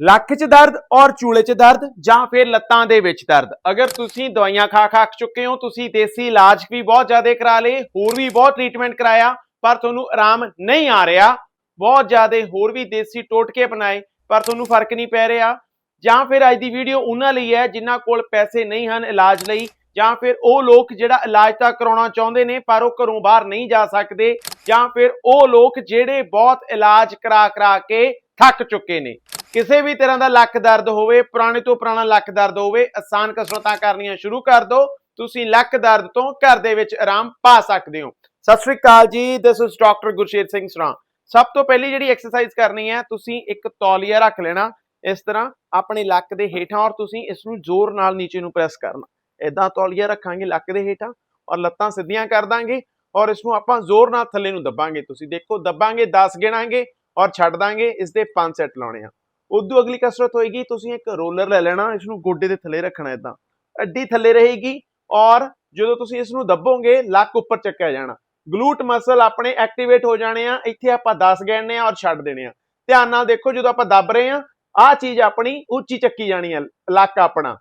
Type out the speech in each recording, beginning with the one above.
ਲੱਕ 'ਚ ਦਰਦ ਔਰ ਚੂਲੇ 'ਚ ਦਰਦ ਜਾਂ ਫਿਰ ਲੱਤਾਂ ਦੇ ਵਿੱਚ ਦਰਦ। ਅਗਰ ਤੁਸੀਂ ਦਵਾਈਆਂ ਖਾ ਖਾ ਚੁੱਕੇ ਹੋ, ਤੁਸੀਂ ਦੇਸੀ ਇਲਾਜ ਵੀ ਬਹੁਤ ਜ਼ਿਆਦਾ ਕਰਾ ਲਏ, ਹੋਰ ਵੀ ਬਹੁਤ ਟ੍ਰੀਟਮੈਂਟ ਕਰਾਇਆ, ਪਰ ਤੁਹਾਨੂੰ ਆਰਾਮ ਨਹੀਂ ਆ ਰਿਹਾ, ਬਹੁਤ ਜ਼ਿਆਦਾ ਹੋਰ ਵੀ ਦੇਸੀ ਟੋਟਕੇ ਅਪਣਾਏ, ਪਰ ਤੁਹਾਨੂੰ ਫ਼ਰਕ ਨਹੀਂ ਪੈ ਰਿਹਾ। ਜਾਂ ਫਿਰ ਅੱਜ ਦੀ ਵੀਡੀਓ ਉਹਨਾਂ ਲਈ ਹੈ ਜਿਨ੍ਹਾਂ ਕੋਲ ਪੈਸੇ ਨਹੀਂ ਹਨ ਇਲਾਜ ਲਈ, ਜਾਂ ਫਿਰ ਉਹ ਲੋਕ ਜਿਹੜਾ ਇਲਾਜ ਤਾਂ ਕਰਾਉਣਾ ਚਾਹੁੰਦੇ ਨੇ, ਪਰ ਉਹ ਘਰੋਂ ਬਾਹਰ ਨਹੀਂ ਜਾ ਸਕਦੇ, ਜਾਂ ਫਿਰ ਉਹ ਲੋਕ ਜਿਹੜੇ ਬਹੁਤ ਇਲਾਜ ਕਰਾ ਕਰਾ ਕੇ ਥੱਕ ਚੁੱਕੇ ਨੇ। ਕਿਸੇ ਵੀ ਤਰ੍ਹਾਂ ਦਾ ਲੱਕ ਦਰਦ ਹੋਵੇ, ਪੁਰਾਣੇ ਤੋਂ ਪੁਰਾਣਾ ਲੱਕ ਦਰਦ ਹੋਵੇ, ਆਸਾਨ ਕਸਰਤਾਂ ਕਰਨੀਆਂ ਸ਼ੁਰੂ ਕਰ ਦਿਓ। ਤੁਸੀਂ ਲੱਕ ਦਰਦ ਤੋਂ ਘਰ ਦੇ ਵਿੱਚ ਆਰਾਮ ਪਾ ਸਕਦੇ ਹੋ। ਸਤਿ ਸ਼੍ਰੀ ਅਕਾਲ ਜੀ this is doctor Gursher Singh Sran. ਸਭ ਤੋਂ ਪਹਿਲੀ ਜਿਹੜੀ ਐਕਸਰਸਾਈਜ਼ ਕਰਨੀ ਹੈ, ਤੁਸੀਂ ਇੱਕ ਤੌਲੀਆ ਰੱਖ ਲੈਣਾ, ਇਸ ਤਰ੍ਹਾਂ ਆਪਣੇ ਲੱਕ ਦੇ ਹੇਠਾਂ ਔਰ ਤੁਸੀਂ ਇਸ ਨੂੰ ਜ਼ੋਰ ਨਾਲ ਨੀਚੇ ਨੂੰ ਪ੍ਰੈਸ ਕਰਨਾ। ਇਦਾਂ ਤੌਲੀਆ ਰੱਖਾਂਗੇ ਲੱਕ ਦੇ ਹੇਠਾਂ ਔਰ ਲੱਤਾਂ ਸਿੱਧੀਆਂ ਕਰ ਦਾਂਗੇ ਔਰ ਇਸ ਨੂੰ ਆਪਾਂ ਜ਼ੋਰ ਨਾਲ ਥੱਲੇ ਨੂੰ ਦੱਬਾਂਗੇ। ਤੁਸੀਂ ਦੇਖੋ, ਦੱਬਾਂਗੇ 10 ਗਿਣਾਂਗੇ ਔਰ ਛੱਡ ਦਾਂਗੇ ਇਸ ਦੇ 5 ਸੈੱਟ ਲਾਉਣੇ ਆ। ਉਦੋਂ ਅਗਲੀ ਕਸਰਤ ਹੋਏਗੀ, ਤੁਸੀਂ ਇੱਕ ਰੋਲਰ ਲੈ ਲੈਣਾ ਇਸ ਨੂੰ ਗੋਡੇ ਦੇ ਥੱਲੇ ਰੱਖਣਾ ਇਦਾਂ ਅੱਡੀ ਥੱਲੇ ਰਹੇਗੀ ਔਰ ਜਦੋਂ ਤੁਸੀਂ ਇਸ ਨੂੰ ਦੱਬੋਗੇ, ਲੱਕ ਉੱਪਰ ਚੱਕਿਆ ਜਾਣਾ। ਗਲੂਟ ਮਸਲ ਆਪਣੇ ਐਕਟੀਵੇਟ ਹੋ ਜਾਣੇ ਆ, ਇੱਥੇ ਆਪਾਂ 10 ਗਿਣਨੇ ਆ ਔਰ ਛੱਡ ਦੇਣੇ ਆ। ਧਿਆਨ ਨਾਲ ਦੇਖੋ, ਜਦੋਂ ਆਪਾਂ ਦੱਬ ਰਹੇ ਆ ਆਹ ਚੀਜ਼ ਆਪਣੀ ਉੱਚੀ ਚੱਕੀ ਜਾਣੀ ਆ, ਲੱਕ ਆਪਣਾ।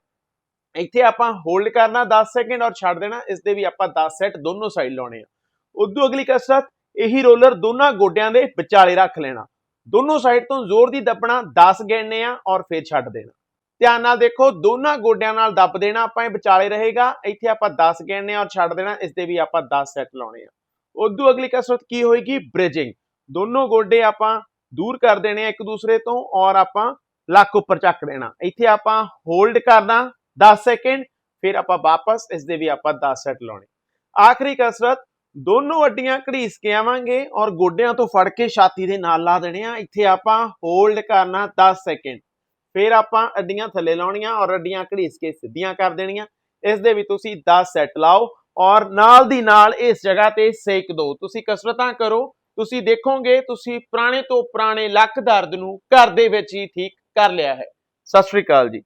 ਇੱਥੇ ਆਪਾਂ ਹੋਲਡ ਕਰਨਾ 10 ਸੈਕਿੰਡ ਔਰ ਛੱਡ ਦੇਣਾ, ਇਸ ਦੇ ਵੀ ਆਪਾਂ 10 ਸੈੱਟ ਦੋਨੋਂ ਸਾਈਡ ਲਾਉਣੇ ਆ। ਉਦੋਂ ਅਗਲੀ ਕਸਰਤ, ਇਹੀ ਰੋਲਰ ਦੋਨਾਂ ਗੋਡਿਆਂ ਦੇ ਵਿਚਾਲੇ ਰੱਖ ਲੈਣਾ। ਦੋਨੋਂ ਸਾਈਡ ਤੋਂ ਜ਼ੋਰ ਦੀ ਦੱਬਣਾ 10 ਗਿਣਨੇ ਆ ਔਰ ਫਿਰ ਛੱਡ ਦੇਣਾ। ਧਿਆਨ ਨਾਲ ਦੇਖੋ, ਦੋਨਾਂ ਗੋਡਿਆਂ ਨਾਲ ਦੱਬ ਦੇਣਾ ਆਪਾਂ, ਇਹ ਵਿਚਾਲੇ ਰਹੇਗਾ। ਇੱਥੇ ਆਪਾਂ 10 ਗਿਣਨੇ ਔਰ ਛੱਡ ਦੇਣਾ, ਇਸ ਦੇ ਵੀ ਆਪਾਂ 10 ਸੈੱਟ ਲਾਉਣੇ ਆ। ਉਦੋਂ ਅਗਲੀ ਕਸਰਤ ਕੀ ਹੋਏਗੀ? ਬ੍ਰਿਜਿੰਗ ਦੋਨੋਂ ਗੋਡੇ ਆਪਾਂ ਦੂਰ ਕਰ ਦੇਣੇ ਆ ਇੱਕ ਦੂਸਰੇ ਤੋਂ ਔਰ ਆਪਾਂ ਲੱਕ ਉੱਪਰ ਚੱਕ ਦੇਣਾ। ਇੱਥੇ ਆਪਾਂ ਹੋਲਡ ਕਰਨਾ 10 ਸੈਕਿੰਡ ਫਿਰ ਆਪਾਂ ਵਾਪਸ, ਇਸ ਦੇ ਵੀ ਆਪਾਂ 10 ਸੈੱਟ ਲਾਉਣੇ। ਆਖਰੀ ਕਸਰਤ ਦੋਨੋਂ ਅੱਡੀਆਂ ਘੜੀਸ ਕੇ ਆਵਾਂਗੇ ਔਰ ਗੋਡਿਆਂ ਤੋਂ ਫੜ ਕੇ ਛਾਤੀ ਦੇ ਨਾਲ ਲਾ ਦੇਣੇ ਆ। ਇੱਥੇ ਆਪਾਂ ਹੋਲਡ ਕਰਨਾ 10 ਸੈਕਿੰਡ ਫਿਰ ਆਪਾਂ ਅੱਡੀਆਂ ਥੱਲੇ ਲਾਉਣੀਆਂ ਔਰ ਅੱਡੀਆਂ ਘੜੀਸ ਕੇ ਸਿੱਧੀਆਂ ਕਰ ਦੇਣੀਆਂ। ਇਸ ਦੇ ਵੀ ਤੁਸੀਂ 10 ਸੈੱਟ ਲਾਓ ਔਰ ਨਾਲ ਦੀ ਨਾਲ ਇਸ ਜਗ੍ਹਾ ਤੇ ਸੇਕ ਦਿਓ। ਤੁਸੀਂ ਕਸਰਤਾਂ ਕਰੋ, ਤੁਸੀਂ ਦੇਖੋਗੇ ਤੁਸੀਂ ਪੁਰਾਣੇ ਤੋਂ ਪੁਰਾਣੇ ਲੱਕ ਦਰਦ ਨੂੰ ਘਰ ਦੇ ਵਿੱਚ ਹੀ ਠੀਕ ਕਰ ਲਿਆ ਹੈ। ਸਤਿ ਸ਼੍ਰੀ ਅਕਾਲ ਜੀ।